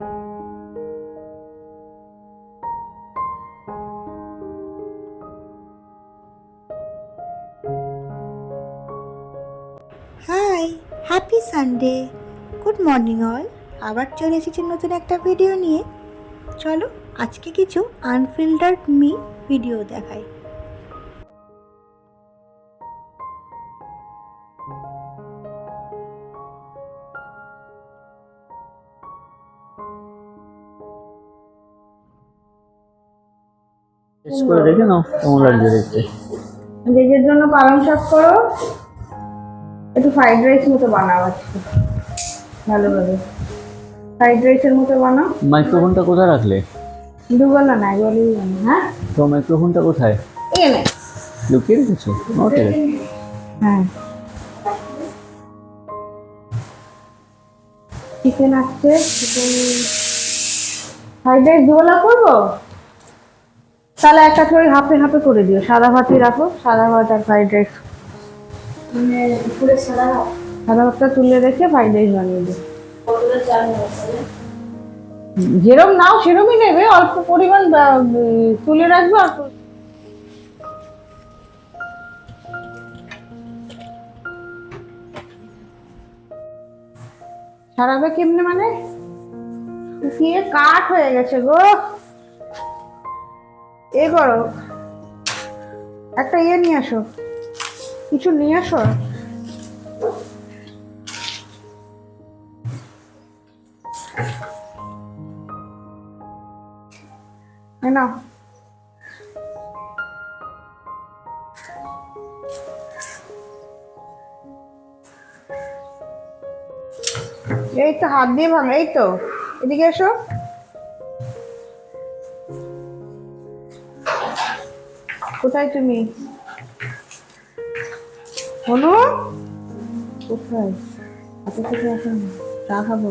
Hi happy Sunday good morning all আবার চলে এসেছি নতুন একটা ভিডিও নিয়ে। চলো আজকে কিছু আনফিল্টার্ড মি ভিডিও দেখাই। টেস্ট করে দেখে নাও কেমন লাগছে দেখতে ভেজের জন্য পালং শাক করো। একটু ফ্রাইড রাইস মতো বানাও আজকে। ভালোভাবে। ফ্রাইড রাইসের মতো বানাও। মাইক্রোফোনটা কোথায় রাখলে? দুবেলা না একবারই হ্যাঁ? তো মাইক্রোফোনটা কোথায়? এনে। লুকিয়ে রেখেছো? ওকে হ্যাঁ। চিকেন আছে ফ্রাইড রাইস দুবেলা করব? তাহলে একটা করে হাফে হাফে করে দিও। সাদা ভাতই রাখো সাদা ভাত আর ফ্রাইড রাইস সাদা ভাতটা তুলে রেখে ফ্রাইড রাইস বানিয়ে দিও। যেরকম নাও সেরকমই নেবে। অল্প পরিমাণ তুলে রাখবে আর সারাবে কেমনে মানে? শুকিয়ে কাঠ হয়ে গেছে গো। এ করো। একটা ইয়ে নিয়ে আসো। কিছু নিয়ে আসো। নাও। এই তো হাত দিয়ে ভাঙ, এই তো। এদিকে এসো। কোথায় তুমি? চা খাব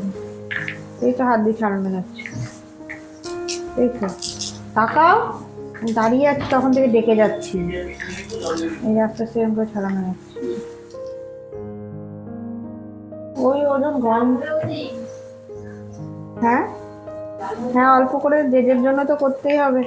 এই তো হাত দিয়ে ছাড়ানো যাচ্ছে। দাঁড়িয়ে আছি, তখন থেকে ডেকে যাচ্ছি। এই ছাড়ানো যাচ্ছে। ওই ওজন হ্যাঁ? হ্যাঁ অল্প করে জেজের জন্য তো করতেই হবে।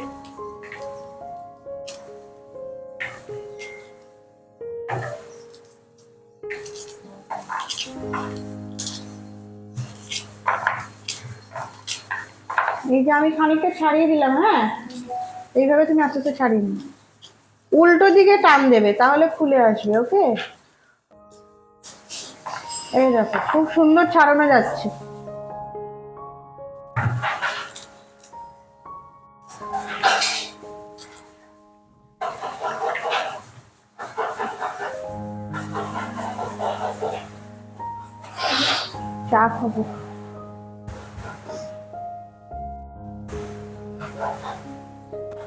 এই যে আমি খানিকটা ছাড়িয়ে দিলাম হ্যাঁ? এইভাবে তুমি আস্তে আস্তে ছাড়িয়ে নি উল্টো দিকে টান দেবে, তাহলে খুলে আসবে ওকে এই দেখো, খুব সুন্দর ছাড়ানো যাচ্ছে।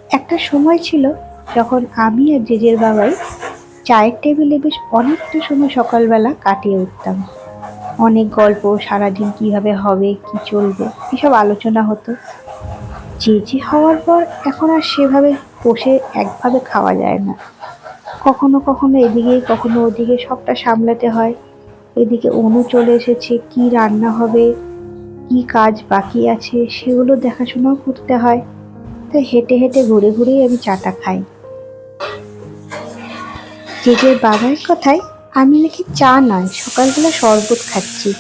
একটা সময় ছিল যখন আমি আর জেজের বাবাই চায়ের টেবিলে বেশ অনেকটা সময় সকালবেলা কাটিয়ে উঠতাম। অনেক গল্প, সারাদিন কীভাবে হবে, কি চলবে, এসব আলোচনা হতো। জেজে হওয়ার পর এখন আর সেভাবে বসে একভাবে খাওয়া যায় না। কখনো কখনো এদিকে, কখনো ওদিকে সবটা সামলাতে হয়। এদিকে অনু চলে এসেছে, কি রান্না হবে, কি কাজ বাকি আছে, সেগুলো দেখাশোনাও করতে হয়। তো হেঁটে হেঁটে ঘুরে ঘুরেই আমি চাটা খাই। যে যে বাবার কথায় আমি নাকি চা নয়, সকালবেলা শরবত খাচ্ছি।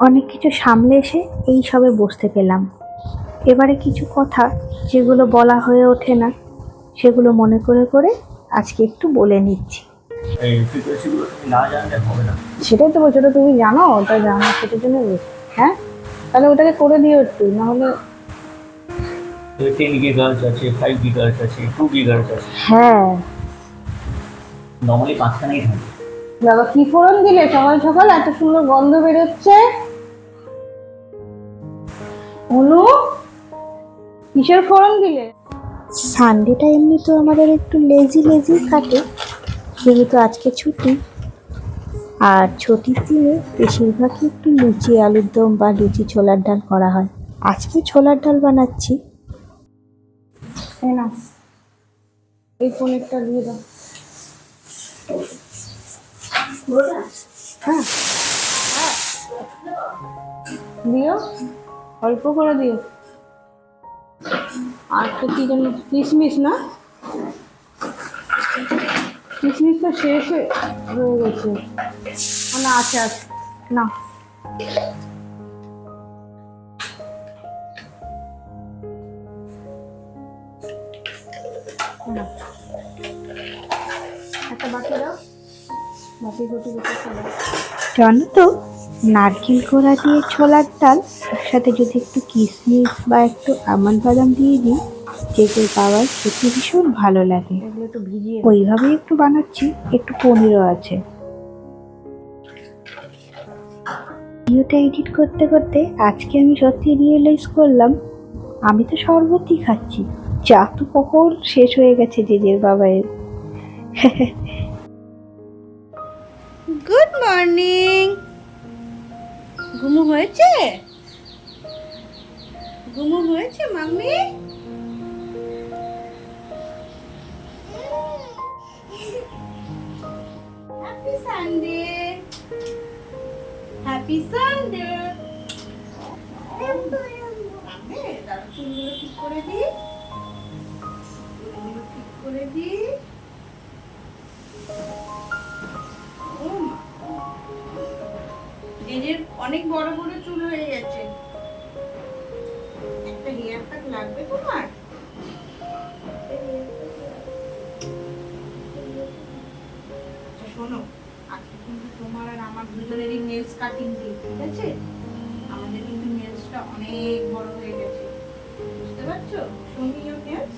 অনেক কিছু সামলে এসে এই সবে বসতে পেলাম। এবারে কিছু কথা যেগুলো বলা হয়ে ওঠে না সেগুলো মনে করে করে আজকে একটু বলে নিচ্ছি। এই ফ্রিকোয়েন্সিগুলো তুমি না জানলে হবে না। সেটাই তো বলছো ওটা তুমি জানো ওটা জানো সেটার জন্য হ্যাঁ? তাহলে ওটাকে করে দিও একটু নাহলে টেন গিগার্স আছে ফাইভ গিগার্স আছে টু গিগার্স আছে। হ্যাঁ। নর্মালি পাঁচখানেই থাকে। বাবা কি ফোড়ন দিলে? সকাল সকাল এত সুন্দর গন্ধ বেরোচ্ছে। অনু? কিসের ফোড়ন দিলে? সানডেটা এমনি তো আমাদের একটু লেজি লেজি কাটে যেহেতু আজকে ছুটি। আর ছুটির দিনে বেশিরভাগই একটু লুচি আলুর দম বা লুচি ছোলার ডাল করা হয়। আজকে ছোলার ডাল বানাচ্ছি। এই পনিরটা দিয়ে দাও। হ্যাঁ। হ্যাঁ। দিও অল্প করে দিও। আর তো কি যেন কিশমিশ না? কিশমিশ তো শেষ হয়ে গেছে। না, আছে আছে। না। একটা বাটি দাও। বাটি ঘটি দাও। জানো তো নারকেল কোড়া দিয়ে ছোলার ডাল একসাথে যদি একটু কিশমিশ বা একটু আমন্ড বাদাম দিয়ে দিই যেগুলো বাবার খেতে ভীষণ ভালো লাগে। এগুলো ওইভাবেই একটু বানাচ্ছি একটু পনিরও আছে। ভিডিওটা এডিট করতে করতে আজকে আমি সত্যি রিয়েলাইজ করলাম আমি তো শরবতই খাচ্ছি। চা তো কখন শেষ হয়ে গেছে জেজের বাবায়ের। গুড মর্নিং ঘুমু হয়েছে? ঘুমু হয়েছে, mummy? Happy Sunday happy Sunday ঠিক করে দিই। ঠিক করে দিই। অনেক বড় বড় চুল হয়ে গেছে। একটা হেয়ার প্যাক লাগবে তোমার? আচ্ছা, শোনো আজকে কিন্তু তোমার আর আমার দুজনেরই নেলস কাটিং দিই ঠিক আছে? আমাদের কিন্তু নেলসটা অনেক বড় হয়ে গেছে। বুঝতে পারছ? শমি ইয়োর নেলস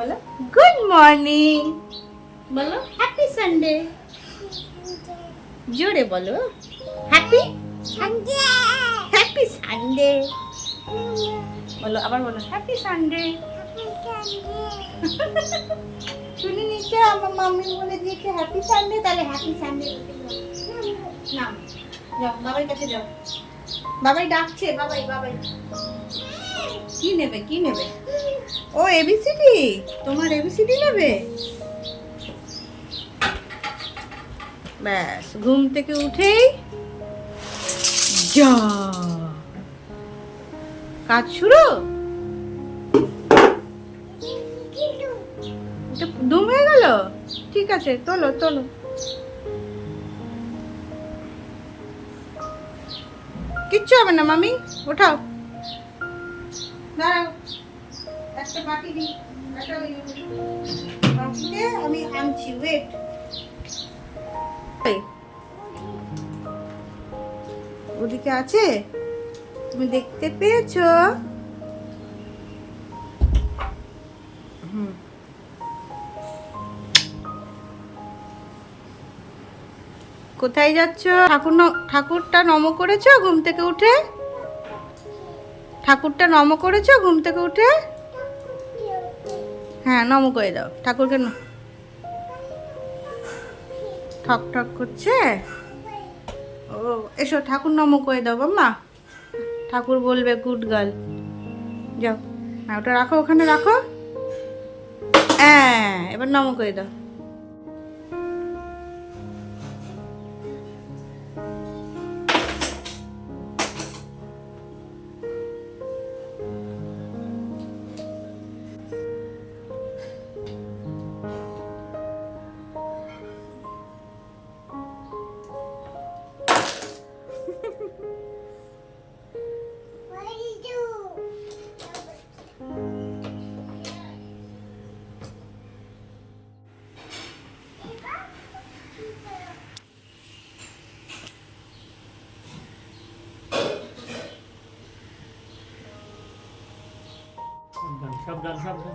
বলো। গুড মর্নিং বলো। হ্যাপি সানডে জোরে বলো। হ্যাপি সানডে হ্যাপি সানডে বলো আবার বলো হ্যাপি সানডে শুনে নিচ্ছে? আমার মাম্মি বলে দিয়েছে হ্যাপি সানডে তাহলে হ্যাপি সানডে না যাও বাবার কাছে যাও। বাবাই ডাকছে বাবাই বাবাই। কি নেবে কি নেবে? ও এবিসিডি তোমার এবিসিডি নেবে? ব্যাস, ঘুম থেকে উঠেই যা। কাজ শুরু? দুম হয়ে গেল? ঠিক আছে, তোলো তোলো। কিচ্ছু হবে না, মামি। ওঠাও। দাঁড়াও একটা বাটি দিই একটা বাটিতে আমি আনছি ওয়েট ওদিকে আছে? তুমি দেখতে পেয়েছ? হুম। কোথায় যাচ্ছ? ঠাকুর ঠাকুরটা নম করেছ ঘুম থেকে উঠে? ঠাকুরটা নম করেছ? ঘুম থেকে উঠে? হ্যাঁ নম করে দাও। ঠাকুরকে ঠক ঠক করছে? ও, এসো, ঠাকুর নম করে দাও বাম্মা ঠাকুর বলবে, গুড গার্ল। যাও। হ্যাঁ ওটা রাখো, ওখানে রাখো। হ্যাঁ এবার নম করে দাও। ดันซ้ำ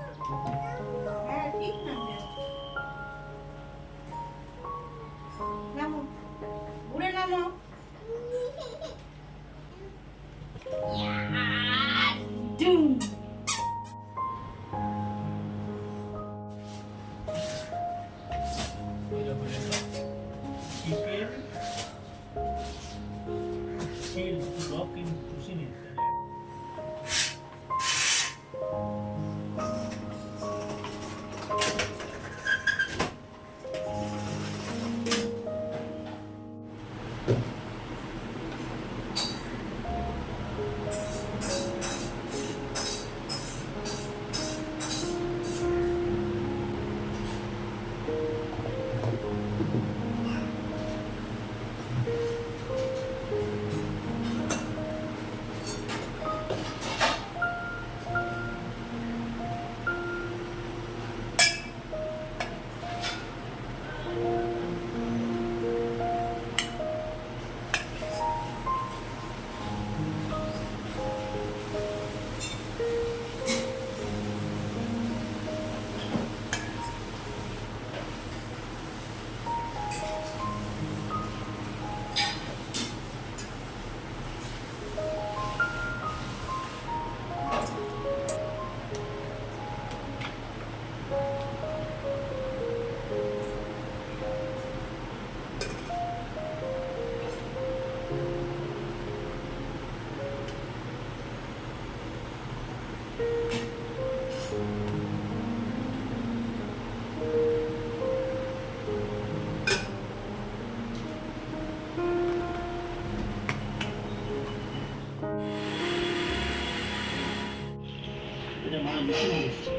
বেশি হয়ে এসছে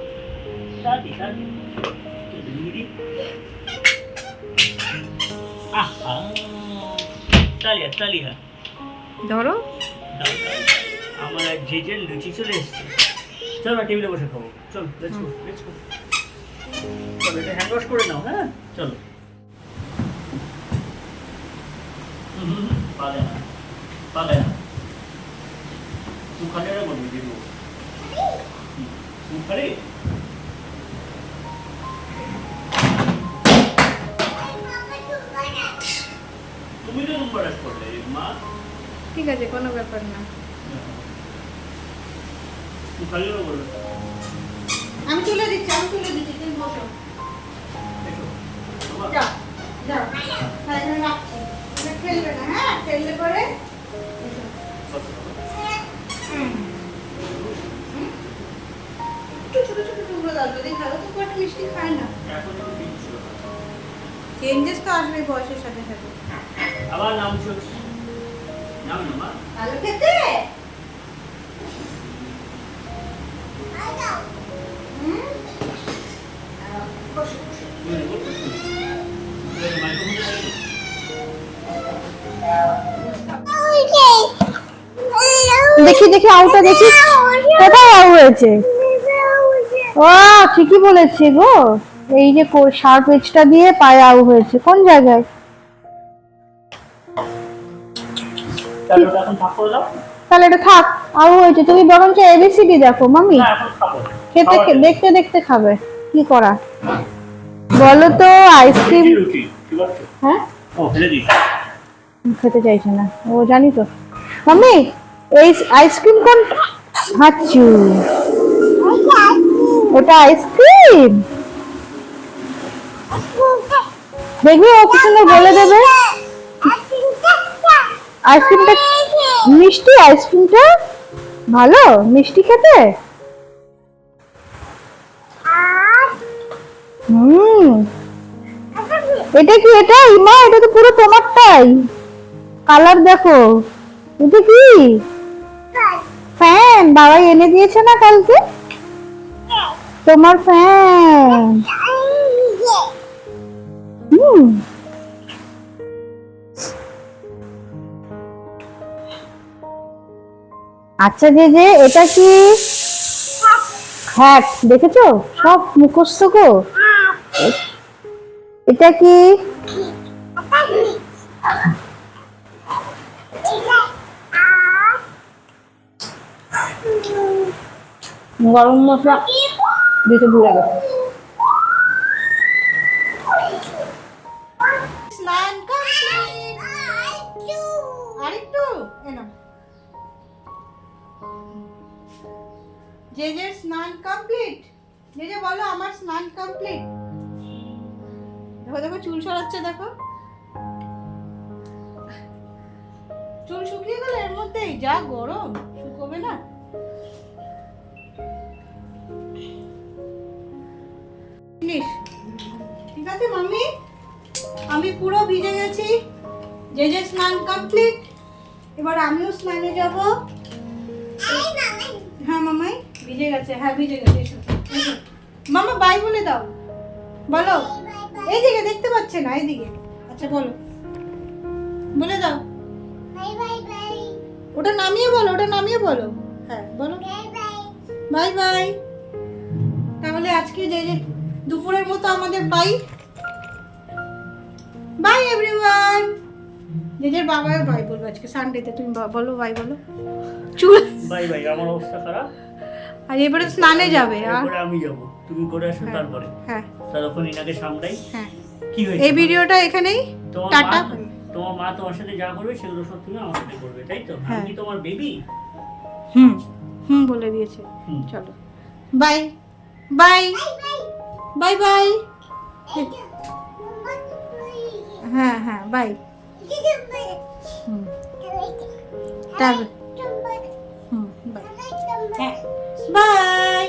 তাড়াতাড়ি তাড়াতাড়ি একটু দিয়ে দিই আহা! তালিয়া তালিয়া ধরো। আমার এক জেজের লুচি চলে এসছে। চল না টেবিলে বসে খাব। চল লেটস গো লেটস গো চলো এটা হ্যান্ড ওয়াশ করে নাও হ্যাঁ? চলো। পালে না পালে না। আর বলবি দিব তুই তুমি তো নম্বর করলে মা। ঠিক আছে কোনো ব্যাপার না। তুই খালি বলবে আমি তুলে দিচ্ছি আমি তুলে দিচ্ছি তুমি বসো। যাও যাও। হ্যাঁ রাখছি। ফেলবে না হ্যাঁ ফেললে পরে ছোট টুকরো দাও তো খুব মিষ্টি খায় না। এখন তুমি দিচ্ছ চেঞ্জেস তো আসবে বয়সের সাথে সাথে। আবার নাম ছোট নাম না মা? ভালো খেতে? হুম? আহ, বসো, বসো। তুমি রেকর্ড করছ মাইক্রোফোন দেখি দেখি আউটা দেখি। কোথায় আউ হয়েছে? ও ঠিকই বলেছে গো। এই যে শার্প এজটা দিয়ে পায়ে আউ হয়েছে। কোন জায়গায়? তাহলে এটা থাক আউ হয়েছে। তুমি বরঞ্চ এবিসিডি দেখো মামি এখন খেতে দেখতে দেখতে খাবে। কি করা? বলো তো আইসক্রিম হ্যাঁ? খেতে চাইছে না। ও জানি তো। মাম্মি এই আইসক্রিম কোন হাচ্ছু ওটা আইসক্রিম দেখবি ও কি সুন্দর বলে দেবে? আইসক্রিমটা মিষ্টি আইসক্রিমটা ভালো? মিষ্টি খেতে? হুম। এটা কি এটা? ইমা, এটা তো পুরো তোমারটাই। কালার দেখো। এটা কি? ফ্যান বাবাই এনে দিয়েছে না কালকে? তোমার ফ্যান হুম আচ্ছা যে যে এটা কি? হ্যাট দেখেছ? সব মুখস্থ গো। এটা কি? গরম মশলা। দিতে ভুলে গেছে যে যে স্নান কমপ্লিট। যে যে বলো আমার স্নান কমপ্লিট। দেখো দেখো, চুল সরাচ্ছে, দেখো। চুল শুকিয়ে গেল এর মধ্যেই যা গরম, শুকোবে না। জিনিস ঠিক আছে মাম্মি? আমি পুরো ভিজে গেছি। যে যে স্নান কমপ্লিট এবার আমিও স্নানে যাব। হ্যাঁ মামাই ভিজে গেছে হ্যাঁ ভিজে গেছে। মামা বাই বলে দাও। বলো। এইদিকে দেখতে পাচ্ছে না এইদিকে। আচ্ছা বলো। বলে দাও। ওটা নামিয়ে বলো ওটা নামিয়ে বলো। হ্যাঁ বলো। Bye bye. তাহলে আজকে যে যে দুপুরের মতো আমাদের বাই। বাই এভরিওয়ান নিজের বাবাও বাই বলব আজকে সানডেতে তুমি বলো বাই বলো। চুল। বাই বাই আমার অবস্থা খারাপ? আর এবারে স্নানে যাবে আর আমি যাব। তুমি করে আসো তারপরে। হ্যাঁ। ততক্ষণ ইনাকে সামলাই। হ্যাঁ। কি হয়েছে? এই ভিডিওটা এখানেই। তোমার টাটা। মা তোমার মা তোমার সাথে যা করবে সেগুলো সব তুমি আমার সাথে করবে তাই তো? হ্যাঁ। আমি তোমার বেবি হুম। হুম বলে দিয়েছে। হুম। চলো। Bye bye. বাই বাই হ্যাঁ হ্যাঁ বাই হুম বাই বাই